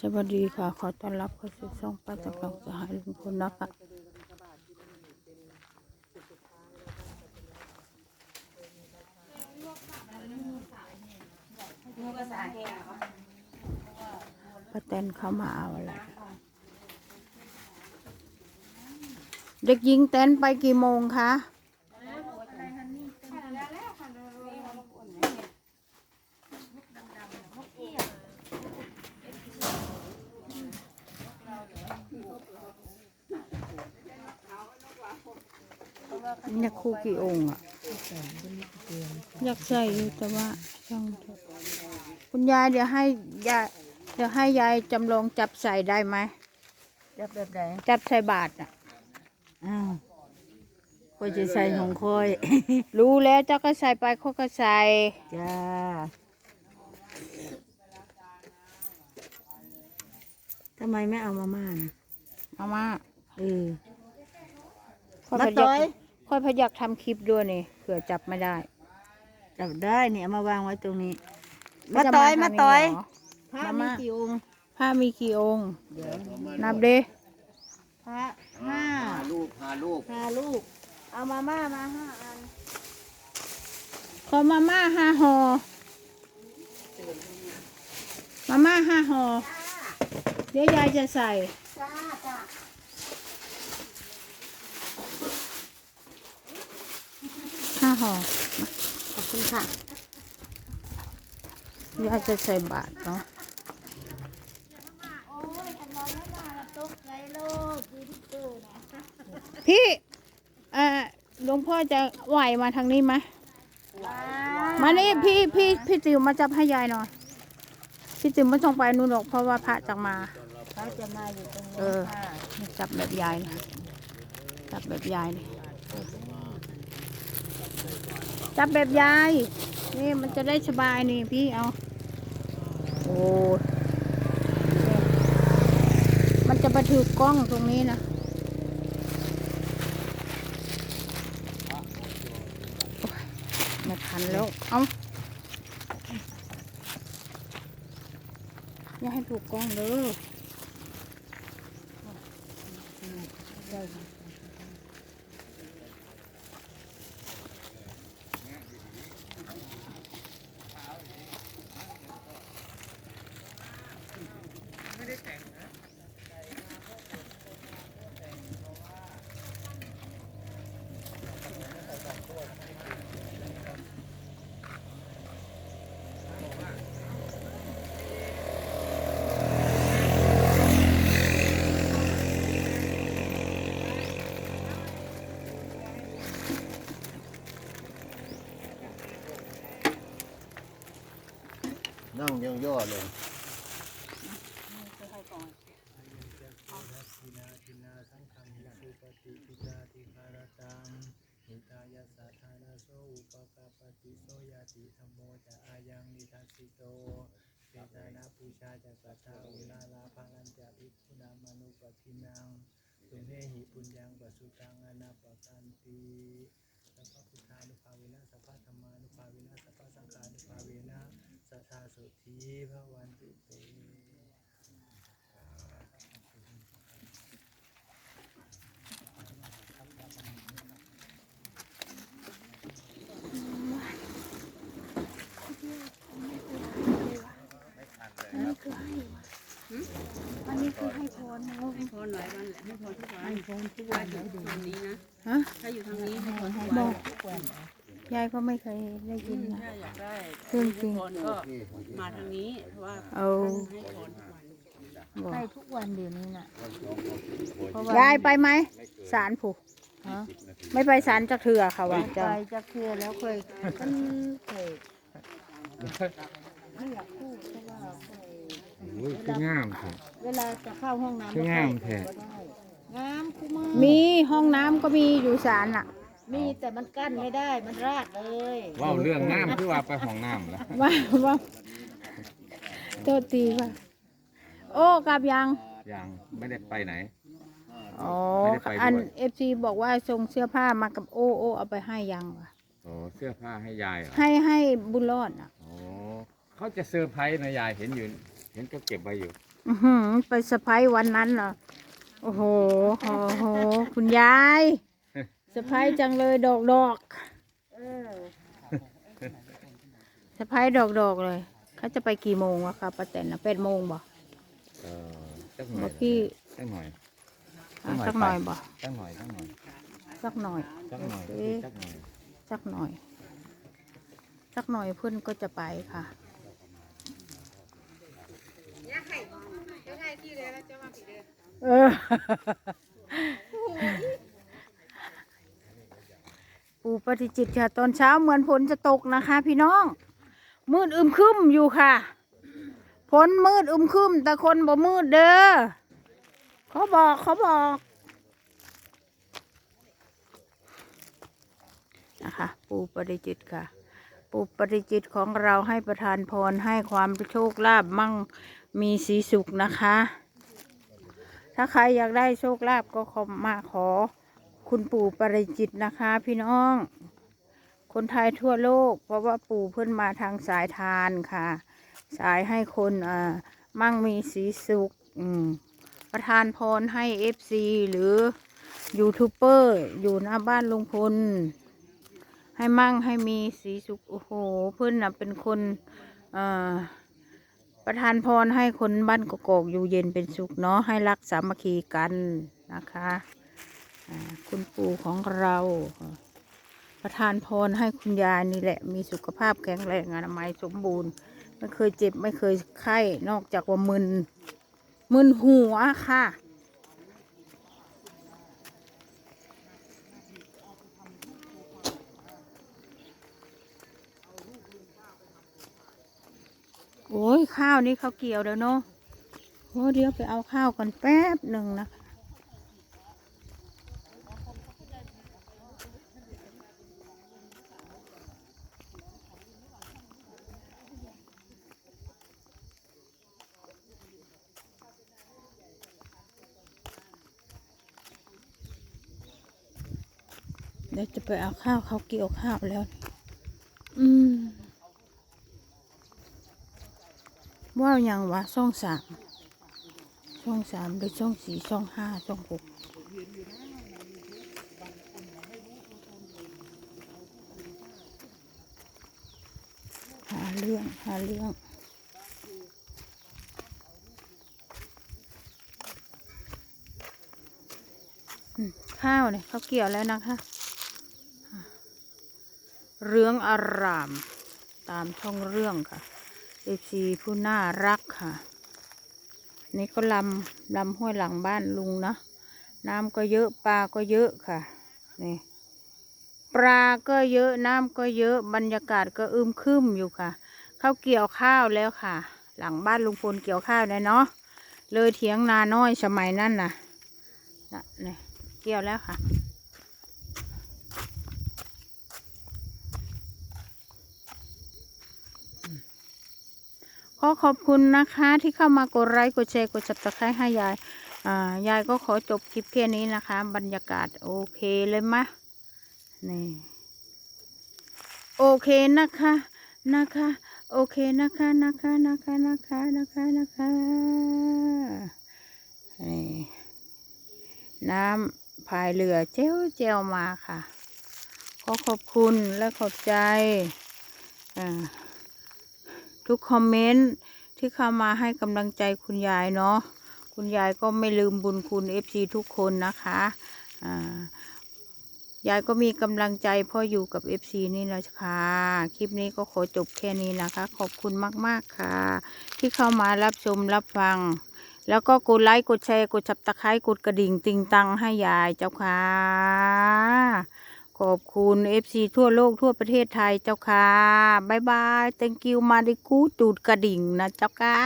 สวัสดีค่ะ ขอต้อนรับเข้าสู่ช่องป้าตะกองสหายลุงพลนะคะป้าแตนเข้ามาเอาอะไรเด็กหญิงแตนไปกี่โมงคะ อยากคู่กี่องค์อะ อยากใส่อยู่แต่ว่าช่างเถอะคุณยายเดี๋ยวให้ยายเดี๋ยวให้ยายจำลองจับใส่ได้ไหมจับแบบไหนจับใส่บาทอะอ้าวคอยจะใส่ของคอย รู้แล้วเจ้าก็ใส่ไปเขาก็ใส่จ้าทำไมไม่เอามาม่านะเอามาเออค่อยมาพต่ยัอยก ค่อยพยักทำคลิปด้วยนี่เผื่อจับไม่ได้จับได้เนี่ยเอามาวางไว้ตรงนี้ไจะมาต่อยทงมานี้ต่อยเหรพระมามีม่ากี่องค์ผ้ามีกี่องค์เดี๋ยวนับดิพระห้าพาลูกพาลูกห้าลูก เอามาม่ามาห้าอันขอมาม่าห้าห่อมาม่าห้าห่อเดี๋ยวยายจะใส่จ้าจ้า ห้าห่อขอบคุณค่ะยายจะใส่บาทเนาะโอ้ยทำนอนไม่มาแล้วตกใจโลกยูทูบเบอร์นะพี่เอ่อหลวงพ่อจะไหวมาทางนี้ไหมมานี่พี่พี่พี่จิ๋วมาจับให้ยายหน่อยพี่จิ๋วไม่ต้องไปนู่นหรอกเพราะว่าพระจะมาเขาจะมาอยู่ตรงนี้เออค่ะจับแบบยายนะจับแบบยายนี่ จับแบบยาย นี่มันจะได้สบายนี่พี่เอา โอ้มันจะไปถือกล้องตรงนี้นะ ไม่ทันแล้ว เอาอย่าให้ถูกกล้องเลย นั่งย่อๆลยหิตายาสัทธานาโสอุปกาปติโสยติธรรมโมจะอายังนิทัสสิโตเปตนาปูชาจะกัตตาอุลาลาภังจะภิกขุนามนุปทินังตุเมหิปุญญังปสุตังอนาปกันติสัพพพุทธานุภาเวนะสัพพธรรมานุภาเวนะสัพพสังฆานุภาเวนะ สัทธาสุธีภวันตุเตอันนี้คือให้พรนะให้พรหลายวันแหละให้พรทุกวันให้พรทุกวันอยู่ทางนี้นะฮะ ถ้าอยู่ทางนี้ให้พรทุก บ วั อน ก ยายก็ไม่เคยได้ยินนะ ถ้าอยากได้เรื่องจริงพรก็มาทางนี้เพราะว่าเอาให้พรทุกวันบอกให้ทุกวันเดี๋ยวนี้น่ะยายไปไหมสารผูกฮะไม่ไปสารจักเถื่อค่ะว่าไปเจ้าจะเคลียร์แล้วเคยมันเคยไม่อยากพูดเพราะว่าเคยโอ้ยคืองามครับ เวลาจะเข้าห้องน้ำคืองามแท้ ก็ได้งามคุมามีห้องน้ำก็มีอยู่สารน่ะ มีแต่มันกั้นไม่ได้มันราดเลยว้าวเรื่องน้ำคือว่าไปห้องน้ำแล้วว่าว่าโทษทีว่าโอ้กลับยังยังไม่ได้ไปไหนอ๋อไม่ได้ไปด้วยอันเอฟซีบอกว่าส่งเสื้อผ้ามากับโอ้โอ้เอาไปให้ยังวะโอ้เสื้อผ้าให้ยายเหรอให้ให้บุญรอดอะโอ้เขาจะเซอร์ไพรส์นะยายเห็นอยู่เห็นก็เก็บไว้อยู่อือหือไปสะพายวันนั้นเหรอโอ้โหโอ้โหคุณยาย สะพายจังเลยดอกดอกเออสะพายดอกดอกเลย เขาจะไปกี่โมงวะคะป้าแตนนะแปดโมงบ่เออสักหน่บออยกพี่สักหน่อยอะสักหน่อยบ่สักหน่อยสักหน่อยสักหน่อย สักหน่อยโอเคสักหน่อยสักหน่อย สักหน่อยเพื่อนก็จะไปค่ะเออ ปู่ปฏิจิตค่ะ ตอนเช้าเหมือนฝนจะตกนะคะ พี่น้อง มืดอึมครึมอยู่ค่ะฝนมืดอึมครึมแต่คนบ่มืดเด้อเขาบอกเขาบอกนะคะ ปู่ปฏิจิตค่ะ ปู่ปฏิจิตของเราให้ประทานพรให้ความโชคลาภมั่งมีสีสุขนะคะ ถ้าใครอยากได้โชคลาภก็ขอมาขอ คุณปู่ปริจิตนะคะ พี่น้อง คนไทยทั่วโลก เพราะว่าปู่เพิ่นมาทางสายทานค่ะ สายให้คนอ่ามั่งมีสีสุขประทานพรให้เอฟซีหรือยูทูบเบอร์อยู่หน้าบ้านลุงพล ให้มั่งให้มีสีสุขโอ้โหเพื่อนนะเป็นคนประทานพรให้คนบ้านกกอกอยู่เย็นเป็นสุขเนาะให้รักสามัคคีกันนะคะ คุณปู่ของเรา ประทานพรให้คุณยายนี่แหละ มีสุขภาพแข็งแรงอนามัยสมบูรณ์ ไม่เคยเจ็บไม่เคยไข้นอกจากว่ามึนมึนหัวค่ะโอ้ยข้าวนี่เขาเกี่ยวแล้วเนาะโอ้เดี๋ยวไปเอาข้าวก่อนแป๊บหนึ่งนะคะ เดี๋ยวจะไปเอาข้าวเขาเกี่ยวข้าวแล้ว อืมว่าวยังวะช่องสามช่องสามหรือช่องสี่ช่องห้าช่องหกหาเรื่องหาเรื่องอืมข้าวเนี่ยเขาเกี่ยวแล้วนะคะ เรื่องอาราม ตามช่องเรื่องค่ะเอฟซีผู้น่ารักค่ะ นี่ก็ลำลำห้วยหลังบ้านลุงนะ น้ำก็เยอะปลาก็เยอะค่ะนี่ปลาก็เยอะน้ำก็เยอะบรรยากาศก็อึมครึมอยู่ค่ะเขาวเกี่ยวข้าวแล้วค่ะ หลังบ้านลุงพลเกี่ยวข้าวได้เนาะเลยเถียงนาน้อยสมัยนั้นน่ะน่ะนี่เกี่ยวแล้วค่ะ ขอขอบคุณนะคะที่เข้ามากดไลค์กดแชร์กด subscribe ให้ยายยายก็ขอจบคลิปแค่นี้นะคะ บรรยากาศโอเคเลยมะนี่โอเคนะคะนะคะ โอเคนะคะนะคะนะคะนะคะนะคะนะคะนี่น้ำพายเรือเจ้วเจ้วมาค่ะ ขอขอบคุณและขอบใจอ่า ทุกคอมเมนต์ที่เข้ามาให้กำลังใจคุณยายเนาะคุณยายก็ไม่ลืมบุญคุณเอฟซีทุกคนนะคะอ่ายายก็มีกำลังใจพ่ออยู่กับเอฟซีนี่แหละค่ะ คลิปนี้ก็ขอจบแค่นี้นะคะ ขอบคุณมาก ๆ ค่ะ ที่เข้ามารับชมรับฟัง แล้วก็กดไลค์ กดแชร์ กดจับตะไคร้กดกระดิ่งติงตังให้ยายเจ้าค่ะ ขอบคุณเอฟซีทั่วโลกทั่วประเทศไทยเจ้าค่ะบายบาย thank you มาดิกูจูดกระดิ่งนะเจ้าค่ะ